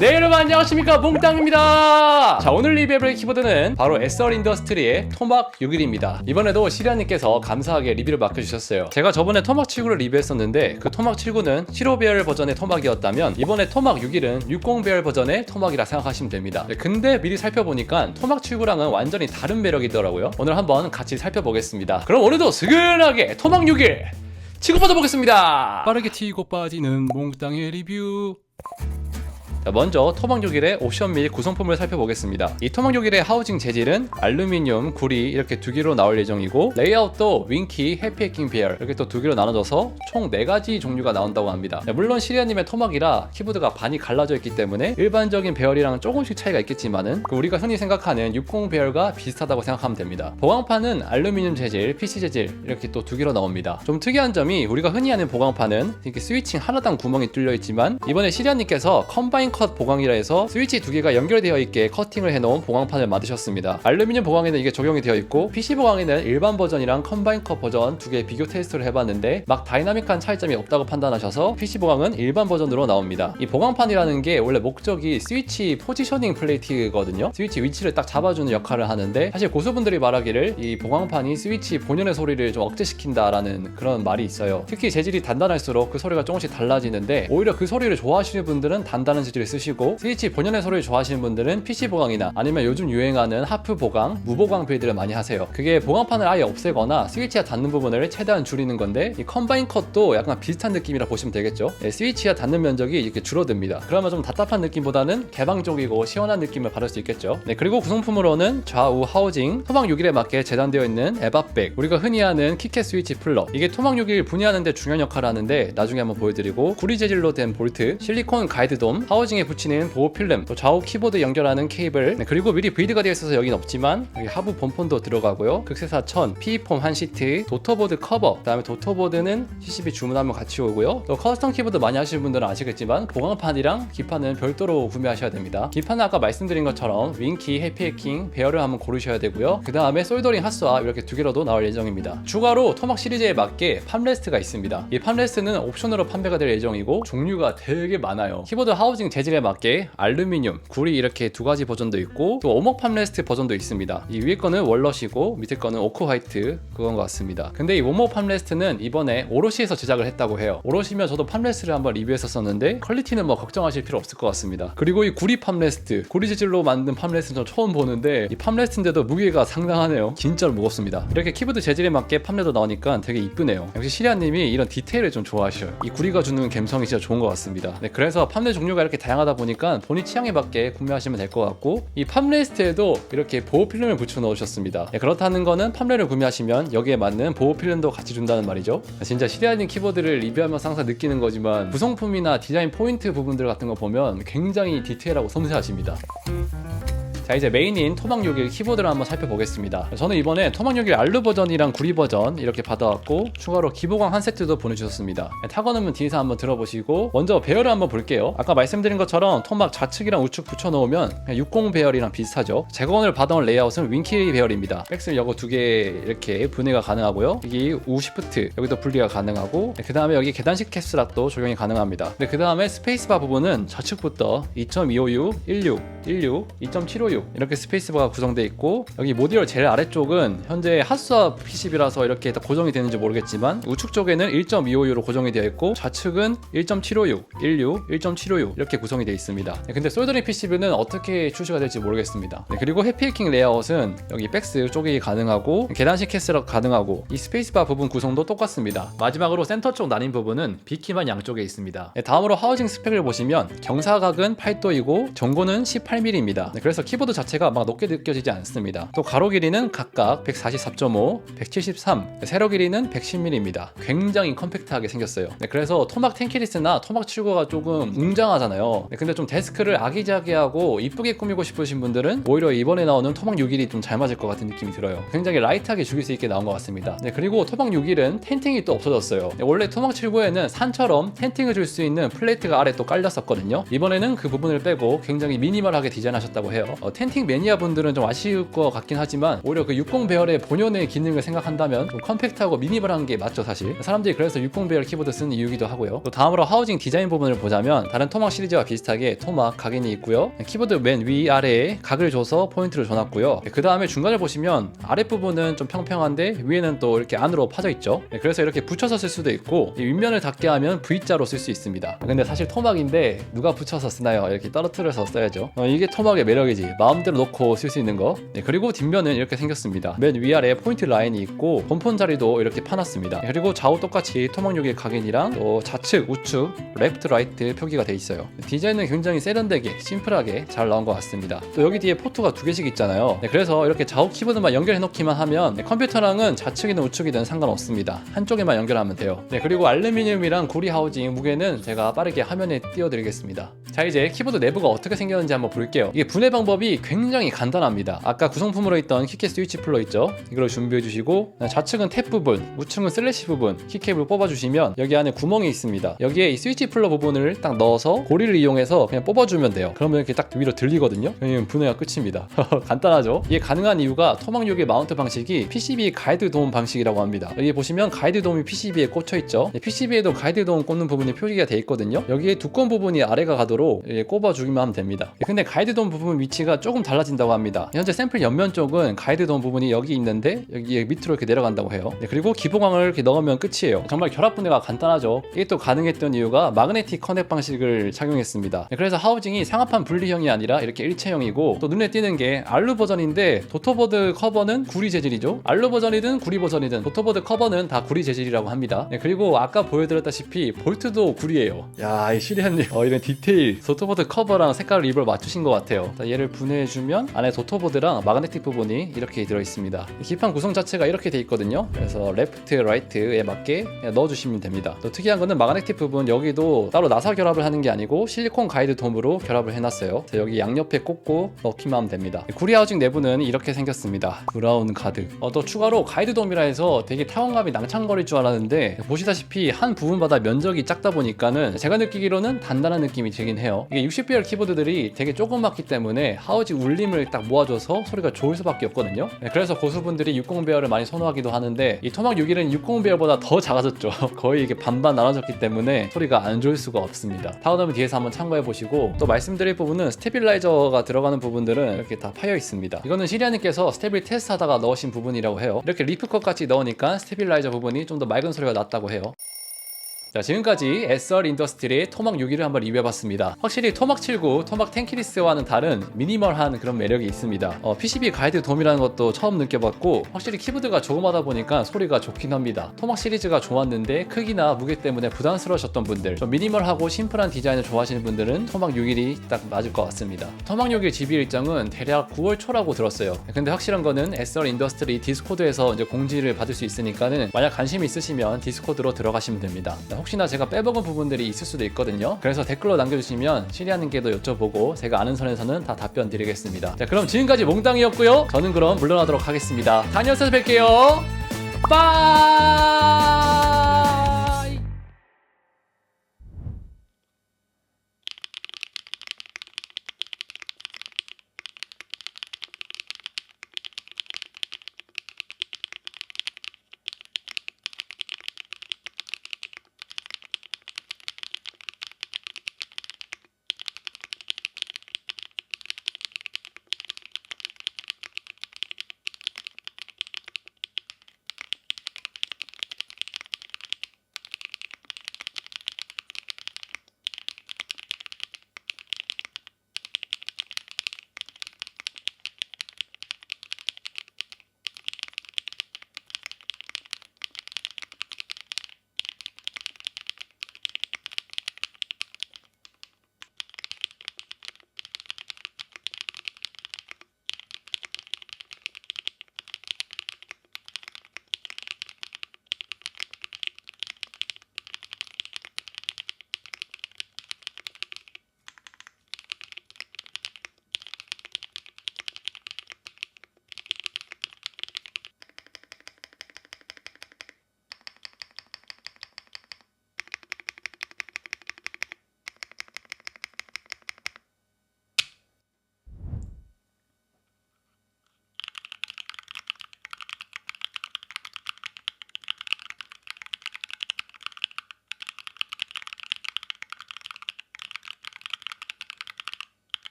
네 여러분 안녕하십니까? 몽땅입니다. 자 오늘 리뷰해볼 키보드는 바로 SR 인더스트리의 토막 6일입니다. 이번에도 시리아님께서 감사하게 리뷰를 맡겨주셨어요. 제가 저번에 토막 79를 리뷰했었는데 그 토막 79는 75배열 버전의 토막이었다면 이번에 토막 6일은 60배열 버전의 토막이라 생각하시면 됩니다. 네, 근데 미리 살펴보니까 토막 79랑은 완전히 다른 매력이더라고요. 오늘 한번 같이 살펴보겠습니다. 그럼 오늘도 스근하게 토막 6일 치고 빠져보겠습니다. 빠르게 튀고 빠지는 몽땅의 리뷰. 자, 먼저 토막요길의 옵션 및 구성품을 살펴보겠습니다. 이 토막요길의 하우징 재질은 알루미늄, 구리 이렇게 두 개로 나올 예정이고 레이아웃도 윙키, 해피해킹 배열 이렇게 또 두 개로 나눠져서 총네 가지 종류가 나온다고 합니다. 자, 물론 시리아님의 토막이라 키보드가 반이 갈라져 있기 때문에 일반적인 배열이랑 조금씩 차이가 있겠지만은 그 우리가 흔히 생각하는 60 배열과 비슷하다고 생각하면 됩니다. 보강판은 알루미늄 재질, PC 재질 이렇게 또 두 개로 나옵니다. 좀 특이한 점이 우리가 흔히 하는 보강판은 이렇게 스위칭 하나당 구멍이 뚫려 있지만 이번에 시리아님께서 컴바인 컷 보강이라 해서 스위치 두 개가 연결되어 있게 커팅을 해놓은 보강판을 만드셨습니다. 알루미늄 보강에는 이게 적용이 되어 있고 PC 보강에는 일반 버전이랑 컴바인 컷 버전 두 개 비교 테스트를 해봤는데 막 다이나믹한 차이점이 없다고 판단하셔서 PC 보강은 일반 버전으로 나옵니다. 이 보강판이라는 게 원래 목적이 스위치 포지셔닝 플레이트거든요. 스위치 위치를 딱 잡아주는 역할을 하는데 사실 고수분들이 말하기를 이 보강판이 스위치 본연의 소리를 좀 억제시킨다라는 그런 말이 있어요. 특히 재질이 단단할수록 그 소리가 조금씩 달라지는데 오히려 그 소리를 좋아하시는 분들은 단단한 재질 을 쓰시고 스위치 본연의 소리를 좋아하시는 분들은 PC 보강이나 아니면 요즘 유행하는 하프 보강, 무보강 빌드를 많이 하세요. 그게 보강판을 아예 없애거나 스위치와 닿는 부분을 최대한 줄이는 건데 이 컴바인 컷도 약간 비슷한 느낌이라 보시면 되겠죠. 네, 스위치와 닿는 면적이 이렇게 줄어듭니다. 그러면 좀 답답한 느낌보다는 개방적이고 시원한 느낌을 받을 수 있겠죠. 네, 그리고 구성품으로는 좌우 하우징, 토막 6일에 맞게 재단되어 있는 에바백, 우리가 흔히 하는 키캣 스위치 플러. 이게 토막 6일 분해하는데 중요한 역할을 하는데 나중에 한번 보여드리고 구리 재질로 된 볼트, 실리콘 가이드돔, 하우징 에 붙이는 보호 필름, 또 좌우 키보드 연결하는 케이블, 네, 그리고 미리 브이드가 되어 있어서 여긴 없지만 여기 하부 본폰도 들어가고요. 극세사 1000, PE폼 한 시트, 도터보드 커버, 그다음에 도터보드는 CCB 주문하면 같이 오고요. 또 커스텀 키보드 많이 하시는 분들은 아시겠지만 보강판이랑 기판은 별도로 구매하셔야 됩니다. 기판은 아까 말씀드린 것처럼 윙키, 해피해킹, 배열을 한번 고르셔야 되고요. 그 다음에 솔더링 핫스와 이렇게 두 개로도 나올 예정입니다. 추가로 토막 시리즈에 맞게 팜레스트가 있습니다. 이 팜레스트는 옵션으로 판매가 될 예정이고 종류가 되게 많아요. 키보드 하우징 재질에 맞게 알루미늄, 구리 이렇게 두 가지 버전도 있고 또 오목 팜레스트 버전도 있습니다. 이 위에 거는 월넛이고 밑에 거는 오크 화이트 그건 것 같습니다. 근데 이 오목 팜레스트는 이번에 오롯이에서 제작을 했다고 해요. 오롯이면 저도 팜레스트를 한번 리뷰했었었는데 퀄리티는 뭐 걱정하실 필요 없을 것 같습니다. 그리고 이 구리 팜레스트, 구리 재질로 만든 팜레스트는 저 처음 보는데 이 팜레스트인데도 무게가 상당하네요. 진짜로 무겁습니다. 이렇게 키보드 재질에 맞게 팜레도 나오니까 되게 이쁘네요. 역시 시리아님이 이런 디테일을 좀 좋아하셔요. 이 구리가 주는 감성이 진짜 좋은 것 같습니다. 네, 그래서 팜레 종류가 이렇게 다양 하다 보니까 본인 취향에 맞게 구매하시면 될 것 같고 이 팜레스트에도 이렇게 보호 필름을 붙여 넣으셨습니다. 네, 그렇다는 거는 팜레를 구매하시면 여기에 맞는 보호 필름도 같이 준다는 말이죠. 진짜 시리아님 키보드를 리뷰하면서 항상 느끼는 거지만 구성품이나 디자인 포인트 부분들 같은 거 보면 굉장히 디테일하고 섬세하십니다. 자 이제 메인인 토막 6일 키보드를 한번 살펴보겠습니다. 저는 이번에 토막 6일 알루 버전이랑 구리 버전 이렇게 받아왔고 추가로 기보광 한 세트도 보내주셨습니다. 타건음은 뒤에서 한번 들어보시고 먼저 배열을 한번 볼게요. 아까 말씀드린 것처럼 토막 좌측이랑 우측 붙여놓으면 60 배열이랑 비슷하죠? 제거원을 받아온 레이아웃은 윙키 배열입니다. 백슬 여고 두개 이렇게 분해가 가능하고요. 여기 우시프트 여기도 분리가 가능하고 그 다음에 여기 계단식 캐스락도 적용이 가능합니다. 그 다음에 스페이스바 부분은 좌측부터 2.256, 16, 16, 2.756 이렇게 스페이스바가 구성되어 있고 여기 모듈 제일 아래쪽은 현재 핫스와 PCB라서 이렇게 다 고정이 되는지 모르겠지만 우측 쪽에는 1.256으로 고정이 되어 있고 좌측은 1.756, 16, 1.756 이렇게 구성이 되어 있습니다. 네, 근데 솔더링 PCB는 어떻게 출시가 될지 모르겠습니다. 네, 그리고 해피해킹 레이아웃은 여기 백스 쪼개기 가능하고 계단식 캐스락 가능하고 이 스페이스바 부분 구성도 똑같습니다. 마지막으로 센터 쪽 나뉜 부분은 비키만 양쪽에 있습니다. 네, 다음으로 하우징 스펙을 보시면 경사각은 8도이고 전고는 18mm입니다. 그래서 키보드 자체가 막 높게 느껴지지 않습니다. 또 가로 길이는 각각 144.5, 173, 세로 길이는 110mm입니다. 굉장히 컴팩트하게 생겼어요. 네, 그래서 토막 텐키리스나 토막 7구가 조금 웅장하잖아요. 네, 근데 좀 데스크를 아기자기하고 이쁘게 꾸미고 싶으신 분들은 오히려 이번에 나오는 토막 6일이 좀 잘 맞을 것 같은 느낌이 들어요. 굉장히 라이트하게 죽일 수 있게 나온 것 같습니다. 네, 그리고 토막 6일은 텐팅이 또 없어졌어요. 네, 원래 토막 7구에는 산처럼 텐팅을 줄 수 있는 플레이트가 아래 또 깔렸었거든요. 이번에는 그 부분을 빼고 굉장히 미니멀하게 디자인하셨다고 해요. 어, 어, 텐팅 매니아 분들은 좀 아쉬울 것 같긴 하지만 오히려 그 60 배열의 본연의 기능을 생각한다면 좀 컴팩트하고 미니멀한 게 맞죠 사실. 사람들이 그래서 60 배열 키보드 쓰는 이유기도 하고요. 또 다음으로 하우징 디자인 부분을 보자면 다른 토막 시리즈와 비슷하게 토막 각인이 있고요. 키보드 맨 위아래에 각을 줘서 포인트를 줘놨고요. 그 다음에 중간을 보시면 아랫부분은 좀 평평한데 위에는 또 이렇게 안으로 파져 있죠. 네, 그래서 이렇게 붙여서 쓸 수도 있고 이 윗면을 닿게 하면 V자로 쓸 수 있습니다. 근데 사실 토막인데 누가 붙여서 쓰나요? 이렇게 떨어뜨려서 써야죠. 어, 이게 토막의 매력이지 마음대로 놓고 쓸 수 있는 거. 네, 그리고 뒷면은 이렇게 생겼습니다. 맨 위아래에 포인트 라인이 있고 본폰 자리도 이렇게 파놨습니다. 네, 그리고 좌우 똑같이 토막용의 각인이랑 또 좌측 우측 레프트 라이트 표기가 돼 있어요. 디자인은 굉장히 세련되게 심플하게 잘 나온 것 같습니다. 또 여기 뒤에 포트가 두 개씩 있잖아요. 네, 그래서 이렇게 좌우 키보드만 연결해 놓기만 하면 네, 컴퓨터랑은 좌측이든 우측이든 상관없습니다. 한쪽에만 연결하면 돼요. 네, 그리고 알루미늄이랑 구리 하우징 무게는 제가 빠르게 화면에 띄워드리겠습니다. 자 이제 키보드 내부가 어떻게 생겼는지 한번 볼게요. 이게 분해 방법이 굉장히 간단합니다. 아까 구성품으로 있던 키캡 스위치 플러 있죠? 이걸 준비해 주시고 좌측은 탭 부분 우측은 슬래시 부분 키캡을 뽑아 주시면 여기 안에 구멍이 있습니다. 여기에 이 스위치 플러 부분을 딱 넣어서 고리를 이용해서 그냥 뽑아주면 돼요. 그러면 이렇게 딱 위로 들리거든요? 그러면 분해가 끝입니다. 간단하죠? 이게 가능한 이유가 토막육의 마운트 방식이 PCB 가이드 도움 방식이라고 합니다. 여기 보시면 가이드 도움이 PCB에 꽂혀 있죠? PCB에도 가이드 도움 꽂는 부분이 표기가 돼 있거든요? 여기에 두꺼운 부분이 아래가 가도록 이렇게 꼽아주기만 하면 됩니다. 근데 가이드 도움 부분 위치가 조금 달라진다고 합니다. 현재 샘플 옆면 쪽은 가이드 도움 부분이 여기 있는데 여기 밑으로 이렇게 내려간다고 해요. 네, 그리고 기봉왕을 이렇게 넣으면 끝이에요. 정말 결합 분해가 간단하죠. 이게 또 가능했던 이유가 마그네틱 커넥 방식을 착용했습니다. 네, 그래서 하우징이 상합판 분리형이 아니라 이렇게 일체형이고 또 눈에 띄는 게 알루 버전인데 도토보드 커버는 구리 재질이죠. 알루 버전이든 구리 버전이든 도토보드 커버는 다 구리 재질이라고 합니다. 네, 그리고 아까 보여드렸다시피 볼트도 구리예요. 야 이 시리안님. 어, 이런 디테일 도토보드 커버랑 색깔 립을 맞추신 것 같아요. 자, 얘를 분해 해주면 안에 도토보드랑 마그네틱 부분이 이렇게 들어있습니다. 기판 구성 자체가 이렇게 돼 있거든요. 그래서 레프트 라이트에 맞게 넣어주시면 됩니다. 또 특이한 거는 마그네틱 부분 여기도 따로 나사 결합을 하는 게 아니고 실리콘 가이드 돔으로 결합을 해놨어요. 자, 여기 양옆에 꽂고 넣기만 하면 됩니다. 구리 하우징 내부는 이렇게 생겼습니다. 브라운 가드. 어, 또 추가로 가이드 돔이라 해서 되게 타원감이 낭창거릴 줄 알았는데 보시다시피 한 부분마다 면적이 작다 보니까는 제가 느끼기로는 단단한 느낌이 들긴 해요. 이게 60배열 키보드들이 되게 조그맣기 때문에 하우 징 울림을 딱 모아줘서 소리가 좋을 수밖에 없거든요. 네, 그래서 고수분들이 60배열을 많이 선호하기도 하는데 이 토막 6일은 60배열보다 더 작아졌죠. 거의 이게 반반 나눠졌기 때문에 소리가 안 좋을 수가 없습니다. 타워덤 뒤에서 한번 참고해 보시고 또 말씀드릴 부분은 스테빌라이저가 들어가는 부분들은 이렇게 다 파여 있습니다. 이거는 시리아님께서 스테빌 테스트 하다가 넣으신 부분이라고 해요. 이렇게 리프컷 같이 넣으니까 스테빌라이저 부분이 좀 더 맑은 소리가 났다고 해요 자 지금까지 SR 인더스트리의 토막 6기를 한번 리뷰해봤습니다. 확실히 토막 79, 토막 텐키리스와는 다른 미니멀한 그런 매력이 있습니다. 어, PCB 가이드 돔이라는 것도 처음 느껴봤고 확실히 키보드가 조그마다 보니까 소리가 좋긴 합니다. 토막 시리즈가 좋았는데 크기나 무게 때문에 부담스러우셨던 분들 좀 미니멀하고 심플한 디자인을 좋아하시는 분들은 토막 6일이 딱 맞을 것 같습니다. 토막 6일 집일 일정은 대략 9월 초라고 들었어요. 근데 확실한 거는 SR 인더스트리 디스코드에서 이제 공지를 받을 수 있으니까는 만약 관심 있으시면 디스코드로 들어가시면 됩니다 혹시나 제가 빼먹은 부분들이 있을 수도 있거든요. 그래서 댓글로 남겨주시면 시리아님께도 여쭤보고 제가 아는 선에서는 다 답변 드리겠습니다. 자, 그럼 지금까지 몽땅이었고요. 저는 그럼 물러나도록 하겠습니다. 다녀와서 뵐게요. 빠이!